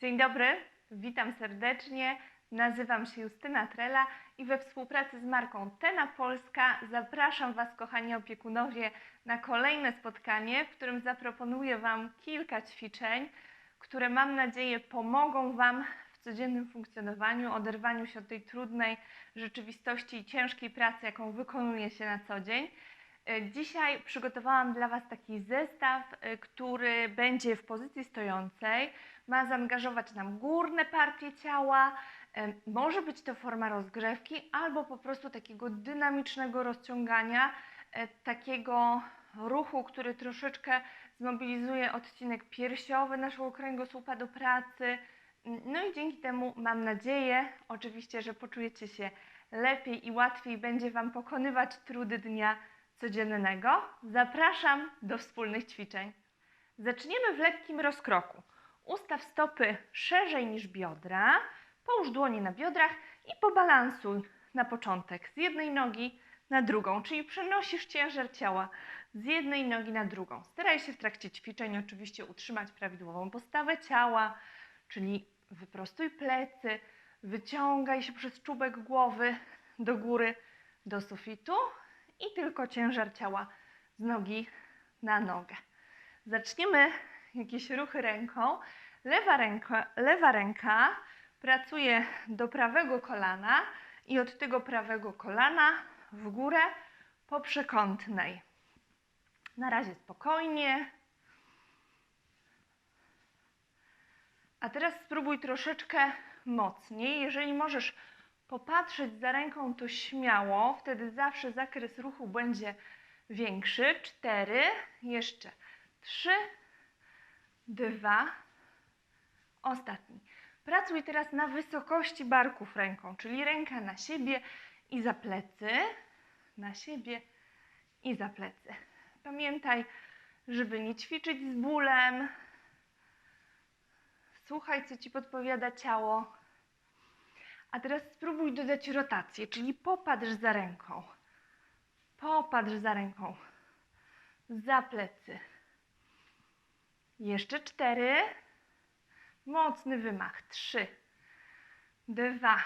Dzień dobry, witam serdecznie. Nazywam się Justyna Trela i we współpracy z marką Tena Polska zapraszam Was, kochani opiekunowie, na kolejne spotkanie, w którym zaproponuję Wam kilka ćwiczeń, które mam nadzieję pomogą Wam w codziennym funkcjonowaniu, oderwaniu się od tej trudnej rzeczywistości i ciężkiej pracy, jaką wykonuje się na co dzień. E, Dzisiaj przygotowałam dla Was taki zestaw, e, który będzie w pozycji stojącej. Ma zaangażować nam górne partie ciała. E, Może być to forma rozgrzewki albo po prostu takiego dynamicznego rozciągania, takiego ruchu, który troszeczkę zmobilizuje odcinek piersiowy naszego kręgosłupa do pracy. No i dzięki temu mam nadzieję, oczywiście, że poczujecie się lepiej i łatwiej będzie Wam pokonywać trudy dnia codziennego. Zapraszam do wspólnych ćwiczeń. Zaczniemy w lekkim rozkroku. Ustaw stopy szerzej niż biodra, połóż dłonie na biodrach i pobalansuj na początek z jednej nogi na drugą, czyli przenosisz ciężar ciała z jednej nogi na drugą. Staraj się w trakcie ćwiczeń oczywiście utrzymać prawidłową postawę ciała, czyli wyprostuj plecy, wyciągaj się przez czubek głowy do góry, do sufitu i tylko ciężar ciała z nogi na nogę. Zaczniemy jakieś ruchy ręką. Lewa ręka, lewa ręka pracuje do prawego kolana i od tego prawego kolana w górę po przekątnej. Na razie spokojnie. A teraz spróbuj troszeczkę mocniej. Jeżeli możesz popatrzeć za ręką, to śmiało, wtedy zawsze zakres ruchu będzie większy. Cztery, jeszcze trzy, dwa, ostatni. Pracuj teraz na wysokości barków ręką, czyli ręka na siebie i za plecy, na siebie i za plecy. Pamiętaj, żeby nie ćwiczyć z bólem. Słuchaj, co ci podpowiada ciało. A teraz spróbuj dodać rotację, czyli popatrz za ręką. Popatrz za ręką. Za plecy. Jeszcze cztery. Mocny wymach. Trzy. Dwa.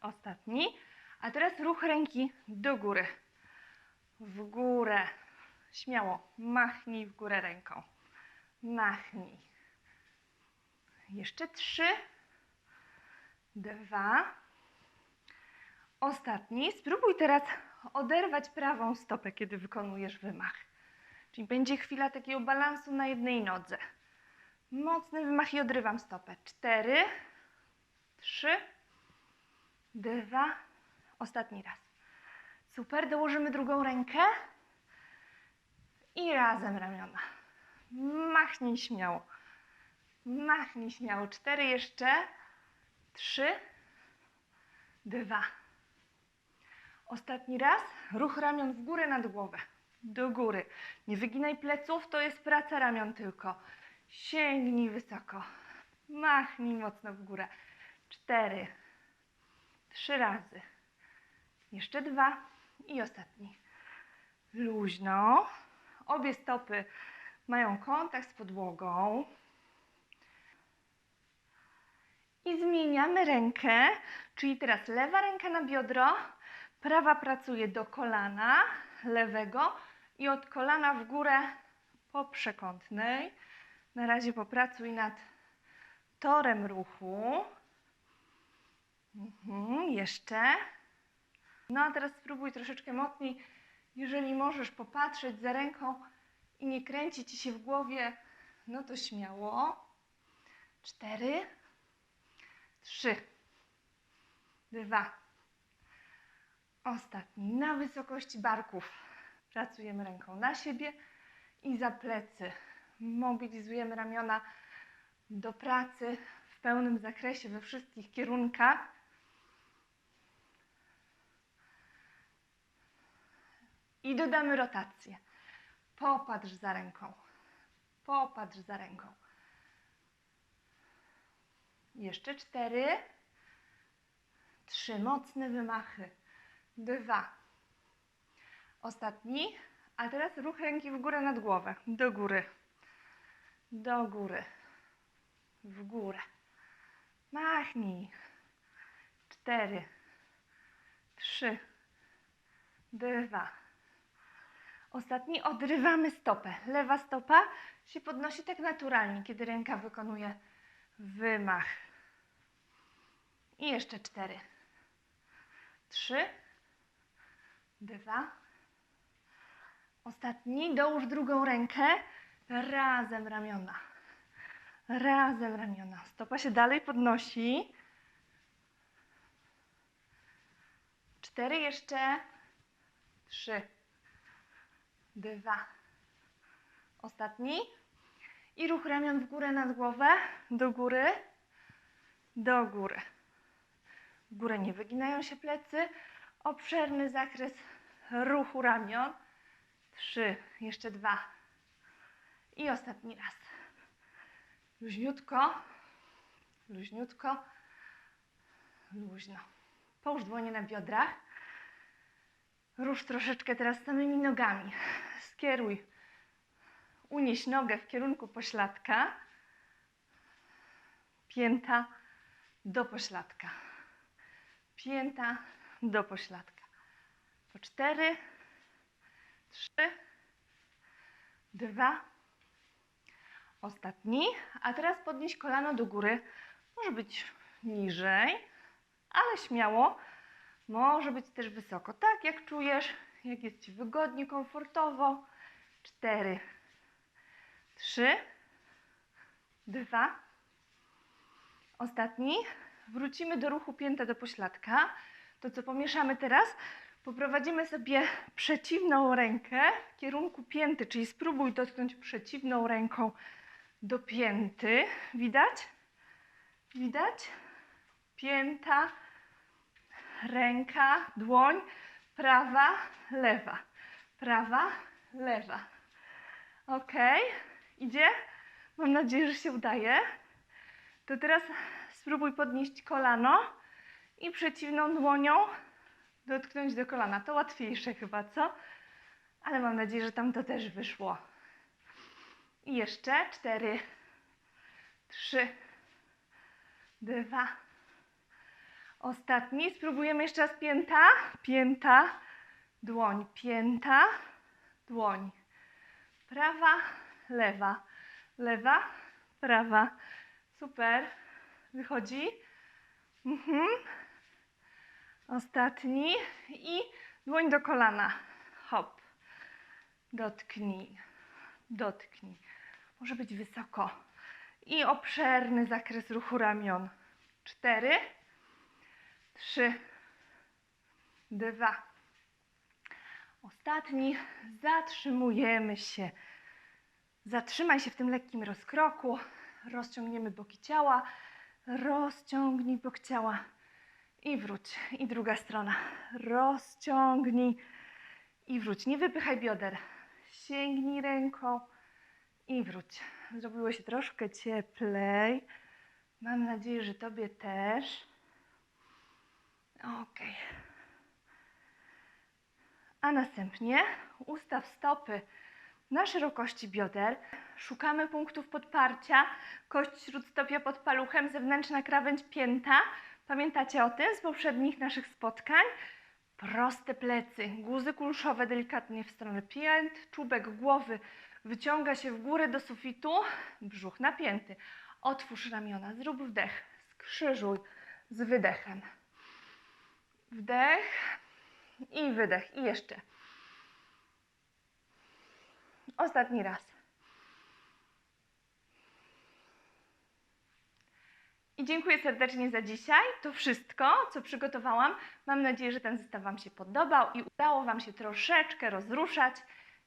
Ostatni. A teraz ruch ręki do góry. W górę. Śmiało. Machnij w górę ręką. Machnij. Jeszcze trzy dwa. Ostatni. Spróbuj teraz oderwać prawą stopę, kiedy wykonujesz wymach. Czyli będzie chwila takiego balansu na jednej nodze. Mocny wymach i odrywam stopę. Cztery, trzy, dwa. Ostatni raz. Super. Dołożymy drugą rękę i razem ramiona. Machnij śmiało. Machnij śmiało. Cztery jeszcze. Trzy, dwa. Ostatni raz. Ruch ramion w górę nad głowę. Do góry. Nie wyginaj pleców, to jest praca ramion tylko. Sięgnij wysoko. Machnij mocno w górę. Cztery. Trzy razy. Jeszcze dwa. I ostatni. Luźno. Obie stopy mają kontakt z podłogą. I zmieniamy rękę, czyli teraz lewa ręka na biodro, prawa pracuje do kolana lewego i od kolana w górę po przekątnej. Na razie popracuj nad torem ruchu. Mhm, jeszcze. No a teraz spróbuj troszeczkę mocniej, jeżeli możesz popatrzeć za ręką i nie kręci ci się w głowie, no to śmiało. Cztery trzy, dwa. Ostatni. Na wysokości barków pracujemy ręką na siebie i za plecy. Mobilizujemy ramiona do pracy w pełnym zakresie, we wszystkich kierunkach. I dodamy rotację. Popatrz za ręką. Popatrz za ręką. Jeszcze cztery. Trzy mocne wymachy. Dwa. Ostatni. A teraz ruch ręki w górę nad głowę. Do góry. Do góry. w górę. Machnij. Cztery, trzy, dwa. Ostatni odrywamy stopę. Lewa stopa się podnosi tak naturalnie, kiedy ręka wykonuje wymach. I jeszcze cztery, trzy, dwa. Ostatni, dołóż drugą rękę, razem ramiona. Razem ramiona. Stopa się dalej podnosi. Cztery jeszcze. Trzy. Dwa. Ostatni. I ruch ramion w górę nad głowę. Do góry. Do góry. W górę nie wyginają się plecy. Obszerny zakres ruchu ramion. Trzy. Jeszcze dwa. I ostatni raz. Luźniutko. Luźniutko. Luźno. Połóż dłonie na biodrach. Rusz troszeczkę teraz samymi nogami. Skieruj. Unieś nogę w kierunku pośladka. Pięta do pośladka. Pięta do pośladka. Po cztery, trzy, dwa, ostatni. A teraz podnieś kolano do góry. Może być niżej, ale śmiało. Może być też wysoko. Tak jak czujesz, jak jest Ci wygodnie, komfortowo. Cztery, trzy, dwa. Ostatni. Wrócimy do ruchu pięta do pośladka. To, co pomieszamy teraz, poprowadzimy sobie przeciwną rękę w kierunku pięty, czyli spróbuj dotknąć przeciwną ręką do pięty. Widać? Widać? Pięta, ręka, dłoń, prawa, lewa, prawa, lewa. Ok, idzie? Mam nadzieję, że się udaje. To teraz spróbuj podnieść kolano i przeciwną dłonią dotknąć do kolana. To łatwiejsze chyba, co? Ale mam nadzieję, że tam to też wyszło. I jeszcze cztery, trzy, dwa. Ostatni. Spróbujemy jeszcze raz pięta, pięta, dłoń, pięta, dłoń. Prawa, lewa, lewa, prawa. Super. Wychodzi. Mhm. Ostatni. I dłoń do kolana. Hop. Dotknij. Dotknij. Może być wysoko. I obszerny zakres ruchu ramion. Cztery, trzy, dwa. Ostatni. Zatrzymujemy się. Zatrzymaj się w tym lekkim rozkroku. Rozciągniemy boki ciała. Rozciągnij bok ciała. I wróć. I druga strona. Rozciągnij i wróć. Nie wypychaj bioder. Sięgnij ręką i wróć. Zrobiło się troszkę cieplej. Mam nadzieję, że Tobie też. Ok. A następnie ustaw stopy na szerokości bioder. Szukamy punktów podparcia. Kość śródstopia pod paluchem, zewnętrzna krawędź pięta. Pamiętacie o tym z poprzednich naszych spotkań? Proste plecy, guzy kulszowe delikatnie w stronę pięt, czubek głowy wyciąga się w górę do sufitu, brzuch napięty. Otwórz ramiona, zrób wdech, skrzyżuj z wydechem. Wdech i wydech. I jeszcze. Ostatni raz. I dziękuję serdecznie za dzisiaj. To wszystko, co przygotowałam. Mam nadzieję, że ten zestaw Wam się podobał i udało Wam się troszeczkę rozruszać.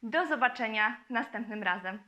Do zobaczenia następnym razem.